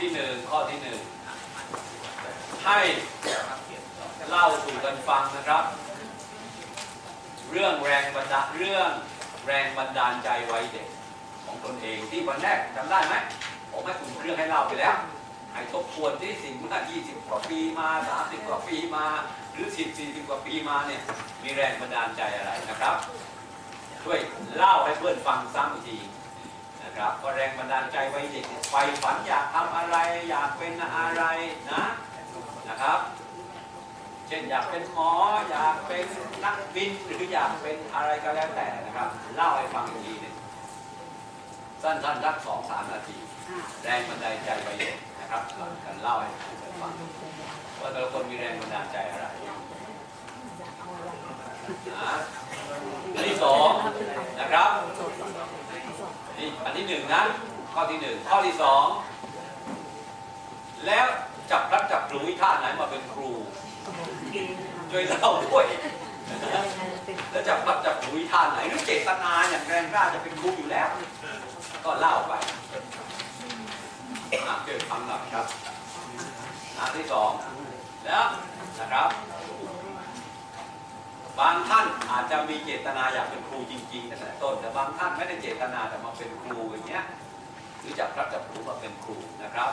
ที่หนึ่งข้อที่หนึ่งให้เล่าสู่กันฟังนะครับ เรื่องแรงบันดาลเรื่องแรงบันดาลใจวัยเด็ก ของตนเองที่วันแรกจำได้ไหมผมให้คุณเรื่องให้เล่าไปแล้วให้ทบทวนที่สิ่งเมื่อ20 กว่าปีมา 30 กว่าปีมา หรือ 10 40 กว่าปีมาเนี่ยมีแรงบันดาลใจอะไรนะครับ ช่วยเล่าให้เพื่อนฟังซ้ำอีกที นะครับก็แรงบันดาลใจวัยเด็กเนี่ยไฟฝันอยากทำอะไรอยากเป็นอะไรนะนะครับ เช่นอยากเป็นหมออยากเป็นนักบินหรืออยากเป็นอะไรก็แล้วแต่นะครับเล่าให้ฟังอีกทีหนึงสั้นๆสักสองสามนาที แรงบันดาลใจวัยเด็กนะครับกันเล่าให้ฟังว่าแต่ละคนมีแรงบันดาลใจอะไรนะอันที่สองนะครับนี่อัน ที่หนึ่งนะ ข้อที่หนึ่งข้อที่สองแล้วจับพลัดจับผลูวิท่าไหนมาเป็นครู ช่วยเล่าด้วย แล้วจับพลัดจับผลูวิท่าไหนหรือเจตนาอย่างแรงกล้าจะเป็นครูอยู่แล้ว ก็เล่าไปอะเกิดฟังหน่อยครับอันที่สองแล้วนะครับ บางท่านอาจจะมีเจตนาอยากเป็นครูจริงๆตั้งแต่ต้น แต่บางท่านไม่ได้เจตนาแต่มาเป็นครูอย่างเงี้ยหรือจับพลัดจับผลูมาเป็นครูนะครับ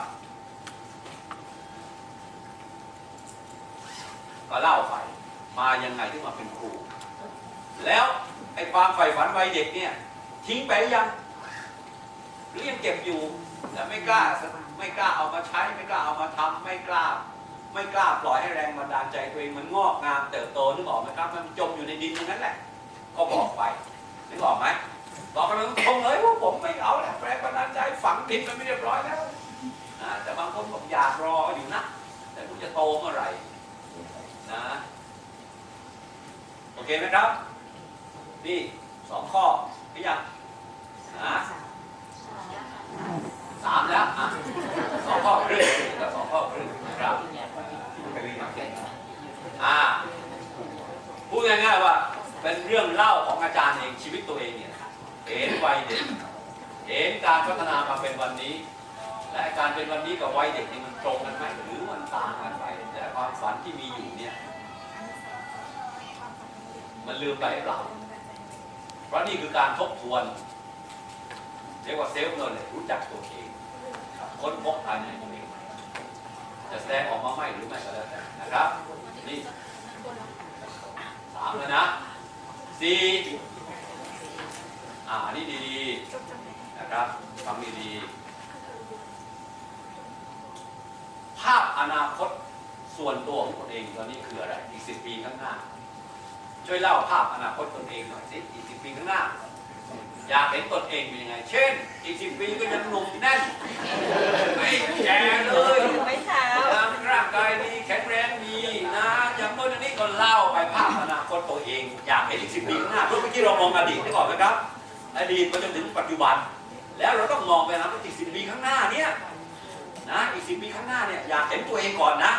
ก็เล่าไปมายังไงถึงมาเป็นครู แล้วไอ้ความใฝ่ฝันวัยเด็กเนี่ยทิ้งไปยังหรือยังเก็บอยู่แต่ไม่กล้าไม่กล้าเอามาใช้ไม่กล้าเอามาทำไม่กล้า ไม่กล้าปล่อยให้แรงบันดาลใจตัวเองมันงอกงามเติบโตนึกออกไหมครับ มันจมอยู่ในดินตรงนั้นแหละ ก็บอกไปนึกออกไหมบอกกันตรงเลยว่าผมไม่เอาแหละแรงบันดาลใจฝังดินมันไม่เรียบร้อยแล้วแต่บางคนบอกอยากรออยู่นะแต่คุณจะโตเมื่อไหร่นะโอเคไหมครับนี่สองข้อหรือยังนะสามแล้วอะสองข้อครึ่งกับสองข้อครึ่งนะครับอ่า พูดง่ายๆว่าเป็นเรื่องเล่าของอาจารย์เองชีวิตตัวเองเนี่ยเห็นวัยเด็กเห็นการพัฒนามาเป็นวันนี้ และการเป็นวันนี้กับวัยเด็กนี่มันตรงกันไหมหรือมันต่างกันไปแต่ความฝันที่มีอยู่เนี่ยมันลืมไปหรือเปล่าเพราะนี่คือการทบทวนเรียกว่าเซลฟ์โนเลยรู้จักตัวเองค้นพบภายในตัวเองจะแสดงออกมาไม่หรือไม่ก็แล้วแต่นะครับนี่ สามแล้วนะสี่อ่าอันนี่ดีๆนะครับฟังดีๆภาพอนาคตส่วนตัวของตนเองตอนนี้คืออะไรอีกสิบปีข้างหน้า ช่วยเล่าภาพอนาคตตนเองหน่อยสิอีกสิบปีข้างหน้า อยากเห็นตนเองเป็นยังไง เช่น อีกสิบปีก็ยังหนุ่มแน่นไม่แก่เลยไม่เช้าร่างกายดี เล่าไปภาพอนาคตตัวเอง อยากเห็นอีกสิบปีข้างหน้าเมื่อกี้เรามองอดีตได้ก่อนไหมครับ อดีตไปจนถึงปัจจุบัน แล้วเราต้องมองไปนะว่าอีกสิบปีข้างหน้าเนี่ยนะอีกสิบปีข้างหน้าเนี่ยอยากเห็นตัวเองก่อนนะ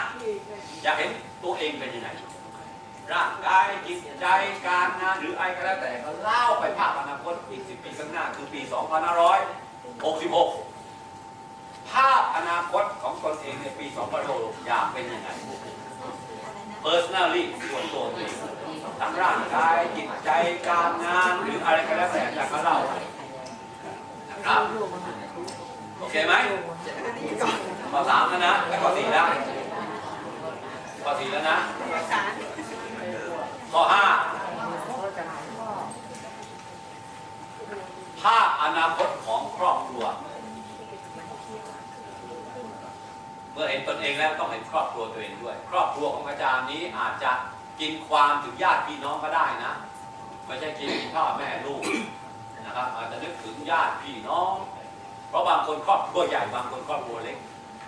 อยากเห็นตัวเองเป็นยังไงร่างกายจิตใจการงานหรืออะไรก็แล้วแต่ก็เล่าไปภาพอนาคตอีกสิบปีข้างหน้าคือปี2566ภาพอนาคตของตนเองในปี 2066อยากเป็นยังไง personally ส่วนตัวเองทั้งร่างกายจิตใจการงานหรืออะไรก็แล้วแต่อยากก็เล่านะครับโอเคไหมข้อสามแล้วนะแล้วข้อสี่แล้วข้อสี่แล้วนะข้อห้าภาพอนาคตของครอบครัว เมื่อเห็นตนเองแล้วต้องเห็นครอบครัวตัวเองด้วย ครอบครัวของอาจารย์นี้อาจจะกินความถึงญาติพี่น้องก็ได้นะ ไม่ใช่กินพ่อแม่ลูกนะครับอาจจะนึกถึงญาติพี่น้อง เพราะบางคนครอบครัวใหญ่บางคนครอบครัวเล็ก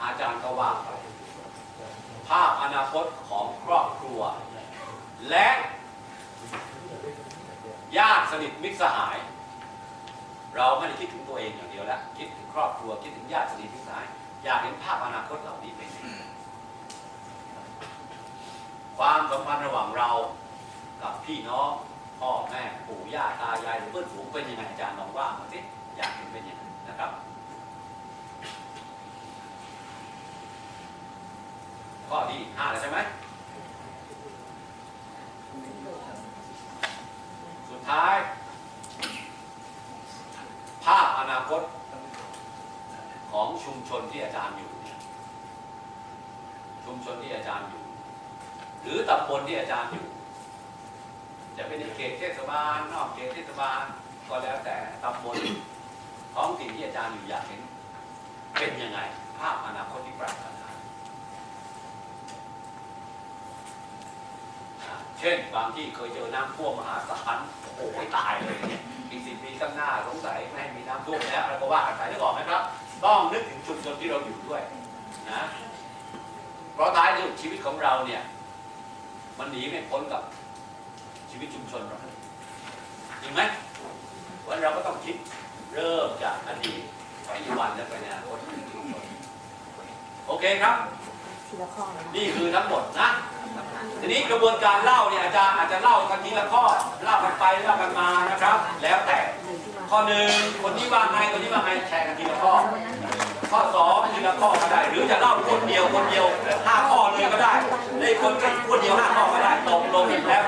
อาจารย์ก็ว่าไปภาพอนาคตของครอบครัว และญาติสนิทมิตรสหาย เราไม่ได้คิดถึงตัวเองอย่างเดียวแล้วคิดถึงครอบครัวคิดถึงญาติสนิทมิตรสหาย อยากเห็นภาพอนาคตเหล่านี้เป็นยังไงความสัมพันธ์ระหว่างเรากับพี่น้องพ่อแม่ปู่ย่าตายายหรือเพื่อนฝูงเป็นยังไงอาจารย์ลองว่ามาสิอยากเห็นเป็นยังไงนะครับข้อที่ห้าแล้วใช่ไหมสุดท้าย ภาพอนาคต ของชุมชนที่อาจารย์อยู่เนี่ยชุมชนที่อาจารย์อยู่ หรือตำบลที่อาจารย์อยู่ จะเป็นในเขตเทศบาลนอกเขตเทศบาลก็แล้วแต่ตำบลท้องถิ่นที่อาจารย์อยู่อยากเห็น เป็นยังไงภาพอนาคตที่ปรารถนาเช่นบางที่เคยเจอน้ำท่วมมหาศาลโอ้โหตายเลยเนี่ยอีกสิบปีข้างหน้าสงสัยไม่ให้มีน้ำท่วมแล้วอะไรก็ว่ากันไปนึกออกไหมครับ ต้องนึกถึงชุมชนที่เราอยู่ด้วยนะเพราะท้ายที่สุดชีวิตของเราเนี่ยมันหนีไม่พ้นกับชีวิตชุมชนเราจริงไหมวันเราก็ต้องคิดเริ่มจากอดีตปัจจุบันและไปในอนาคตของชุมชนโอเคครับทีละข้อนะนี่คือทั้งหมดนะ ทีนี้กระบวนการเล่าเนี่ยอาจารย์อาจจะเล่ากันทีละข้อ เล่ากันไปเล่ากันมานะครับ แล้วแต่ ข้อหนึ่งคนนี้ว่าไงคนนี้ว่าไงแชร์กันทีละข้อ ข้อสองทีละข้อก็ได้ หรือจะเล่าคนเดียวคนเดียวห้าข้อเลยก็ได้ได้คนแค่คนเดียวห้าข้อก็ได้ตกลงแล้ว